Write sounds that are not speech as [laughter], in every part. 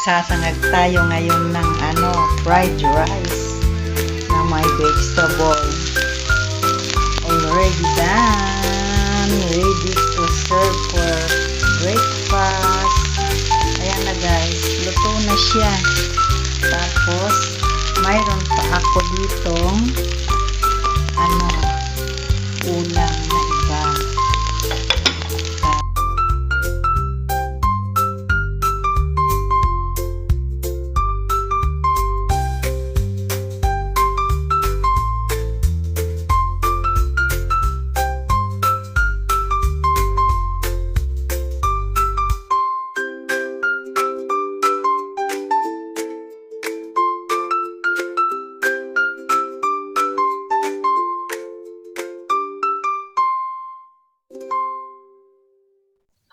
magsasangag tayo ngayon ng ano, fried rice na may vegetable. Already done. Ready to serve for breakfast. Ayan na guys, luto na siya. Tapos, mayroon pa ako ditong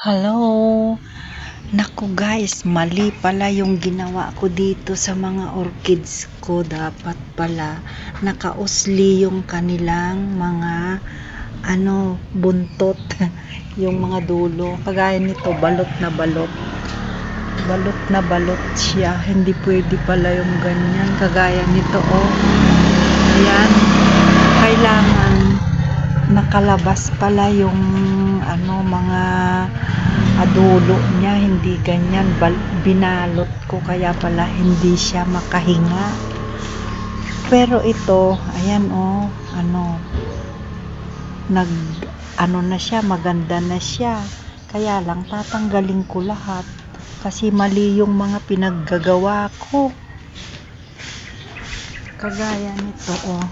Hello! Naku guys, mali pala yung ginawa ko dito sa mga orchids ko. Dapat pala nakausli yung kanilang mga ano, buntot. [laughs] yung mga dulo. Kagaya nito, balot na balot. Balot na balot siya. Hindi pwede pala yung ganyan. Kagaya nito, oh. Ayan. Kailangan nakalabas pala yung ano mga adulo niya hindi ganyan. Binalot ko kaya pala hindi siya makahinga. Pero ito ayan oh ano nag ano na siya maganda na siya. Kaya lang tatanggalin ko lahat. Kasi mali yung mga pinaggagawa ko. Kagaya nito oh.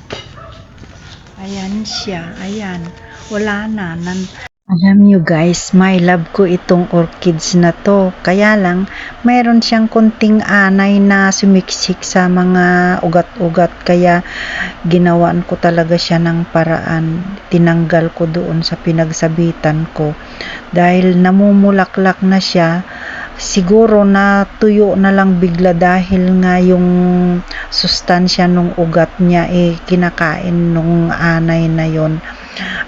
Ayan siya, ayan. Wala na. Nan Alam nyo guys, my love ko itong orchids na to. Kaya lang, mayroon siyang kunting anay na sumiksik sa mga ugat-ugat. Kaya ginawan ko talaga siya ng paraan. Tinanggal ko doon sa pinagsabitan ko. Dahil namumulaklak na siya, siguro na tuyo na lang bigla dahil nga yung sustansya nung ugat niya eh kinakain nung anay na yon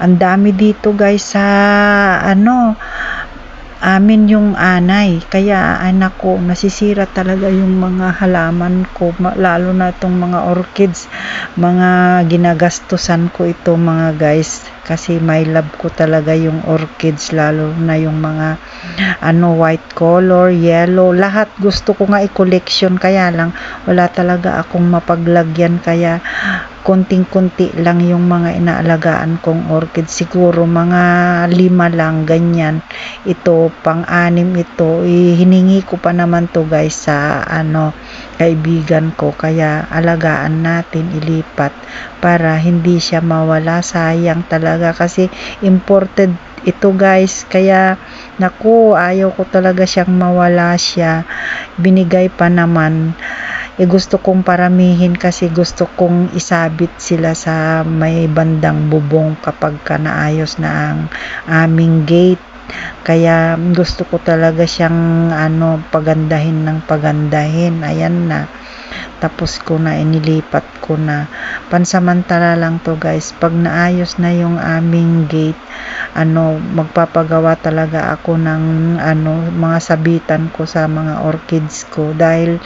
ang dami dito guys sa ano amin yung anay. Kaya anak ko nasisira talaga yung mga halaman ko lalo na itong mga orchids. Mga ginagastusan ko ito mga guys kasi my love ko talaga yung orchids lalo na yung mga ano white color, yellow, lahat gusto ko nga i-collection kaya lang wala talaga akong mapaglagyan. Kaya konting-konti lang yung mga inaalagaan kong orchid. Siguro mga lima lang ganyan. Ito pang-anim ito. Eh, hiningi ko pa naman to guys sa ano kaibigan ko. Kaya alagaan natin ilipat para hindi siya mawala. Sayang talaga kasi imported ito guys. Kaya naku ayaw ko talaga siyang mawala siya. Binigay pa naman eh gusto kong paramihin kasi gusto kong isabit sila sa may bandang bubong kapag ka naayos na ang aming gate. Kaya gusto ko talaga siyang ano pagandahin ng pagandahin. Ayan na tapos ko na inilipat ko na. Pansamantala lang to guys. Pag naayos na yung aming gate ano magpapagawa talaga ako ng ano mga sabitan ko sa mga orchids ko. Dahil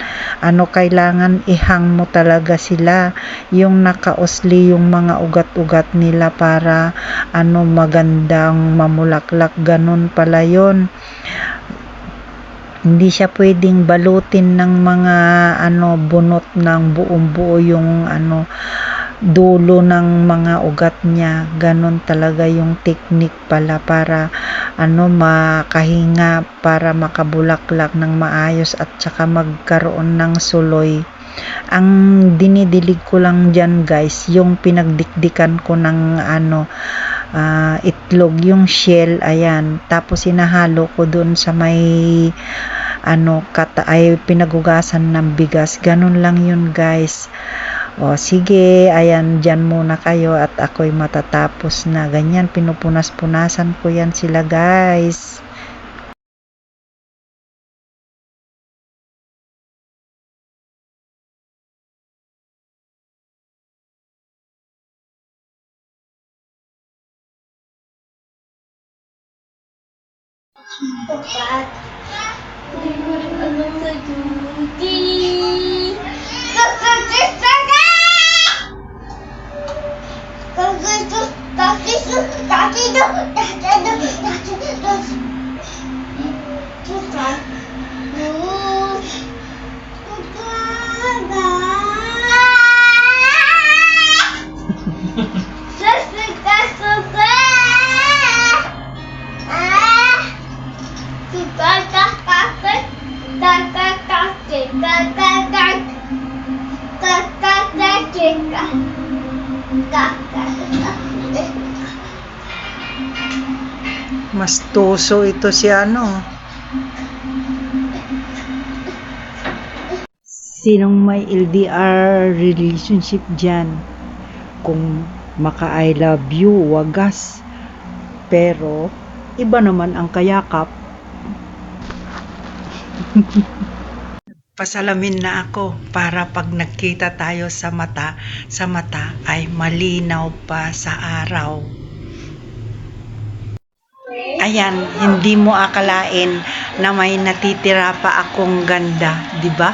ano kailangan ihang mo talaga sila. Yung nakausli yung mga ugat-ugat nila para ano magandang mamulaklak. Ganun pala yon hindi siya pwedeng balutin ng mga ano bunot ng buong buo yung ano dulo ng mga ugat niya. Ganon talaga yung technique pala para ano makahinga para makabulaklak ng maayos at saka magkaroon ng suloy. Ang dinidilig ko lang dyan guys yung pinagdikdikan ko ng ano ah, itlog yung shell ayan. Tapos sinahalo ko dun sa may ano kata ay pinagugasan ng bigas. Ganun lang yun guys. O sige ayan dyan muna kayo at ako'y matatapos na. Ganyan pinupunas-punasan ko yan sila guys Papai, eu não sei do dia. Mas tuso ito si ano. Sinong may LDR relationship dyan? Kung maka-I love you, wagas. Pero, iba naman ang kayakap. [laughs] Pasalamin na ako para pag nagkita tayo sa mata, sa mata ay malinaw pa sa araw. Ayan, hindi mo akalain na may natitira pa akong ganda, di ba?